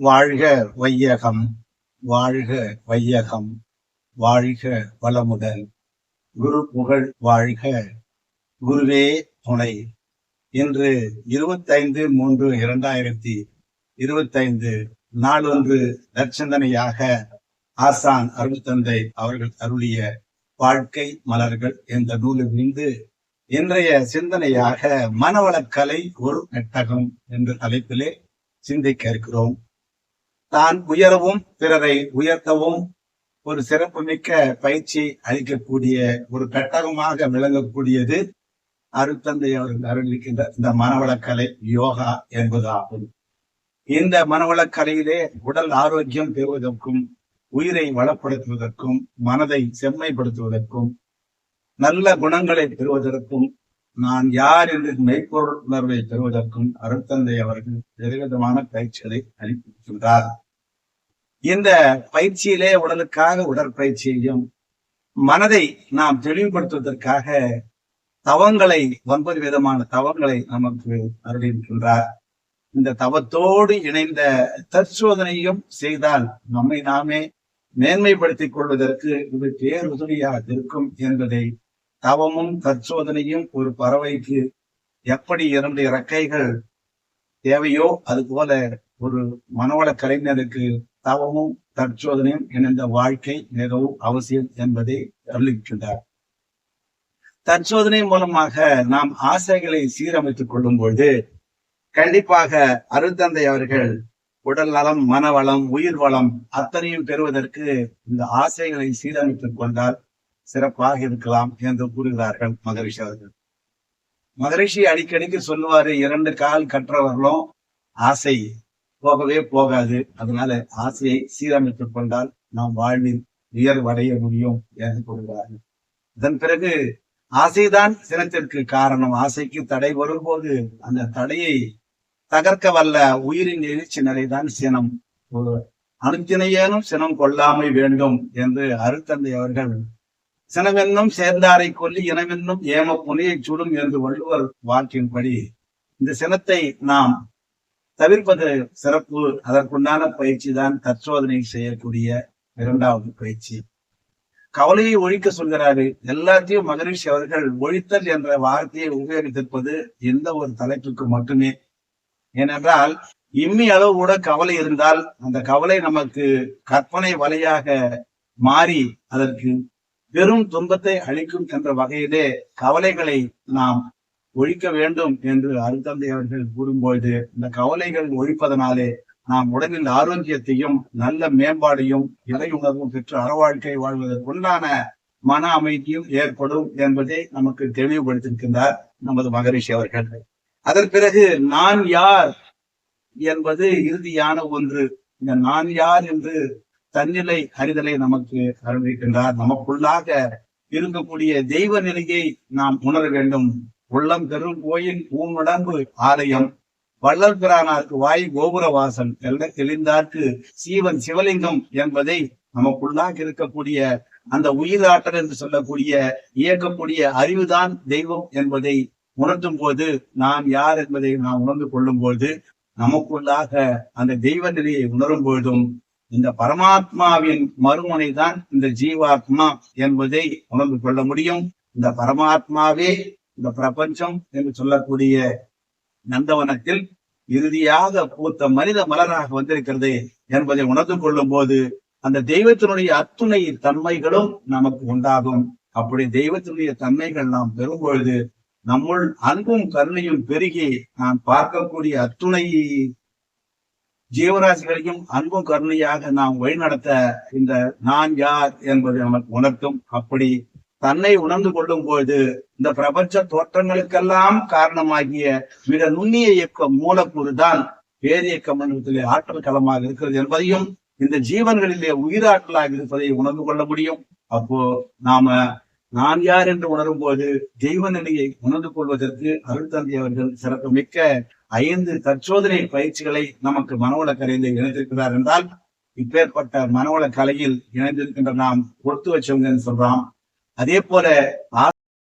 வாழ்க வையகம் வாழ்க வையகம் வாழ்க வளமுடன். குரு புகழ் வாழ்க. குருவே துணை. இன்று இருபத்தைந்து மூன்று இரண்டாயிரத்தி இருபத்தைந்து நாளொன்று நற்சிந்தனையாக ஆசான் அருள்தந்தை அவர்கள் அருளிய வாழ்க்கை மலர்கள் என்ற நூலிலிருந்து இன்றைய சிந்தனையாக மனவளக்கலை ஒரு நெட்டகம் என்ற தலைப்பிலே சிந்திக்க இருக்கிறோம். தான் உயரவும் பிறரை உயர்த்தவும் ஒரு சிறப்புமிக்க பயிற்சி அளிக்கக்கூடிய ஒரு பெட்டகமாக விளங்கக்கூடியது அருத்தந்தை அவர்கள் அருளிக்கின்ற இந்த மனவளக்கலை யோகா என்பதாகும். இந்த மனவளக்கலையிலே உடல் ஆரோக்கியம் பெறுவதற்கும் உயிரை வளப்படுத்துவதற்கும் மனதை செம்மைப்படுத்துவதற்கும் நல்ல குணங்களை பெறுவதற்கும் நான் யார் என்று மெய்ப்பொருள் உணர்வை பெறுவதற்கும் அருத்தந்தை அவர்கள் விதவிதமான பயிற்சிகளை அளிக்கின்றார் இந்த பயிற்சியிலே உடலுக்காக உடற்பயிற்சியையும் மனதை நாம் தெளிவுபடுத்துவதற்காக தவங்களை ஒன்பது விதமான தவங்களை நமக்கு அருளியிருக்கின்றார். இந்த தவத்தோடு இணைந்த தற்சோதனையும் செய்தால் நம்மை நாமே மேன்மைப்படுத்திக் கொள்வதற்கு இது பேருதவியாக இருக்கும் என்பதை தவமும் தற்சோதனையும் ஒரு பறவைக்கு எப்படி இரண்டு இறக்கைகள் தேவையோ அது போல ஒரு மனவள கலைஞருக்கு தவமும் தற்சோதனையும் இணைந்த வாழ்க்கை மிகவும் அவசியம் என்பதை அறிவிக்கின்றார் தற்சோதனை மூலமாக நாம் ஆசைகளை சீரமைத்துக் கொள்ளும் பொழுது கண்டிப்பாக அருந்தந்தை அவர்கள் உடல் நலம் மனவளம் உயிர் வளம் அத்தனையும் பெறுவதற்கு இந்த ஆசைகளை சீரமைத்துக் கொண்டால் சிறப்பாக இருக்கலாம் என்று கூறுகிறார்கள் மகரிஷி அவர்கள். மகரிஷி அடிக்கடிக்கு சொல்லுவாரு இரண்டு கால் கற்றவர்களும் ஆசை போகவே போகாது. அதனால ஆசையை சீரமைத்துக் கொண்டால் நாம் வாழ்வில் உயர்வடைய முடியும் என்று கூறுகிறார்கள். அதன் பிறகு ஆசைதான் சினத்திற்கு காரணம். ஆசைக்கு தடை வரும்போது அந்த தடையை தகர்க்க வல்ல உயிரின் எழுச்சி நிலைதான் சினம். அனுத்தினையேனும் சினம் கொள்ளாமை வேண்டும் என்று அருத்தந்தை அவர்கள் சினமென்னும் சேர்ந்தாரை கொல்லி இனவென்னும் ஏம புனையை சுடும் என்று வள்ளுவர் வாக்கின்படி இந்த சினத்தை நாம் தவிர்ப்பது சிறப்பு. அதற்குண்டான பயிற்சி தான் தற்சோதனை செய்யக்கூடிய இரண்டாவது பயிற்சி. கவலையை ஒழிக்க சொல்கிறாரு. எல்லாத்தையும் மகரிஷி அவர்கள் ஒழித்தல் என்ற வார்த்தையை உபயோகித்திருப்பது எந்த ஒரு தலைப்புக்கு மட்டுமே. ஏனென்றால் இம்மி அளவு கூட கவலை இருந்தால் அந்த கவலை நமக்கு கற்பனை வலையாக மாறி அதற்கு பெரும் துன்பத்தை அளிக்கும் என்ற வகையிலே கவலைகளை நாம் ஒழிக்க வேண்டும் என்று அருந்தந்தை அவர்கள் கூறும்போது இந்த கவலைகள் ஒழிப்பதனாலே நாம் உடலில் ஆரோக்கியத்தையும் நல்ல மேம்பாடையும் இறை உணர்வும் பெற்று அறவாழ்க்கை வாழ்வதற்குண்டான மன அமைதியும் ஏற்படும் என்பதை நமக்கு தெளிவுபடுத்தியிருக்கின்றார் நமது மகரிஷி அவர்கள். அதன் பிறகு நான் யார் என்பது இறுதியான ஒன்று. இந்த நான் யார் என்று தன்னிலை அறிதலை நமக்கு அறிவிக்கின்றார் நமக்குள்ளாக இருக்கக்கூடிய தெய்வ நிலையை நாம் உணர வேண்டும். உள்ளம் பெரும் கோயில் பூமுடம்பு ஆலயம். வள்ளல் பிரானாருக்கு வாய் கோபுர வாசல். எல்ல தெளிந்தார்க்கு சீவன் சிவலிங்கம் என்பதை நமக்குள்ளாக இருக்கக்கூடிய அந்த உயிராற்றல் என்று சொல்லக்கூடிய இயக்கக்கூடிய அறிவுதான் தெய்வம் என்பதை உணர்த்தும் போது நான் யார் என்பதை நாம் உணர்ந்து கொள்ளும் போது நமக்குள்ளாக அந்த தெய்வ நிலையை உணரும் பொழுதும் இந்த பரமாத்மாவின் மறுமுனை தான் இந்த ஜீவாத்மா என்பதை உணர்ந்து கொள்ள முடியும். இந்த பரமாத்மாவே இந்த பிரபஞ்சம் என்று சொல்லக்கூடிய நந்தவனத்தில் இறுதியாக பூத்த மனித மலராக வந்திருக்கிறது என்பதை உணர்ந்து கொள்ளும் போது அந்த தெய்வத்தினுடைய அத்துணை தன்மைகளும் நமக்கு உண்டாகும். அப்படி தெய்வத்தினுடைய தன்மைகள் நாம் பெறும் பொழுது நம்முள் அன்பும் கருணையும் பெருகி நாம் பார்க்கக்கூடிய அத்துணை ஜீவராசிகளையும் அன்பும் கருணையாக நாம் வழிநடத்த இந்த நான் யார் என்பதை நமக்கு உணர்த்தும். அப்படி தன்னை உணர்ந்து கொள்ளும் பொழுது இந்த பிரபஞ்ச தோற்றங்களுக்கெல்லாம் காரணமாகிய மிக நுண்ணிய இயக்கம் மூலக்கூறு தான் பேரியக்கம் என்பதிலே ஆற்றல் களமாக இருக்கிறது என்பதையும் இந்த ஜீவன்களிலே உயிராற்றலாக இருப்பதை உணர்ந்து கொள்ள முடியும். அப்போ நாம நான் யார் என்று உணரும் போது தெய்வ நிலையை உணர்ந்து கொள்வதற்கு அருள்தந்தை அவர்கள் சிறப்பு மிக்க ஐந்து தற்சோதனை பயிற்சிகளை நமக்கு மனவள கரையில் இணைந்திருக்கிறார் என்றால் இப்பேற்பட்ட மனவள கலையில் இணைந்திருக்கின்ற நாம் கொடுத்து வச்சவங்கன்னு சொல்றோம். அதே போல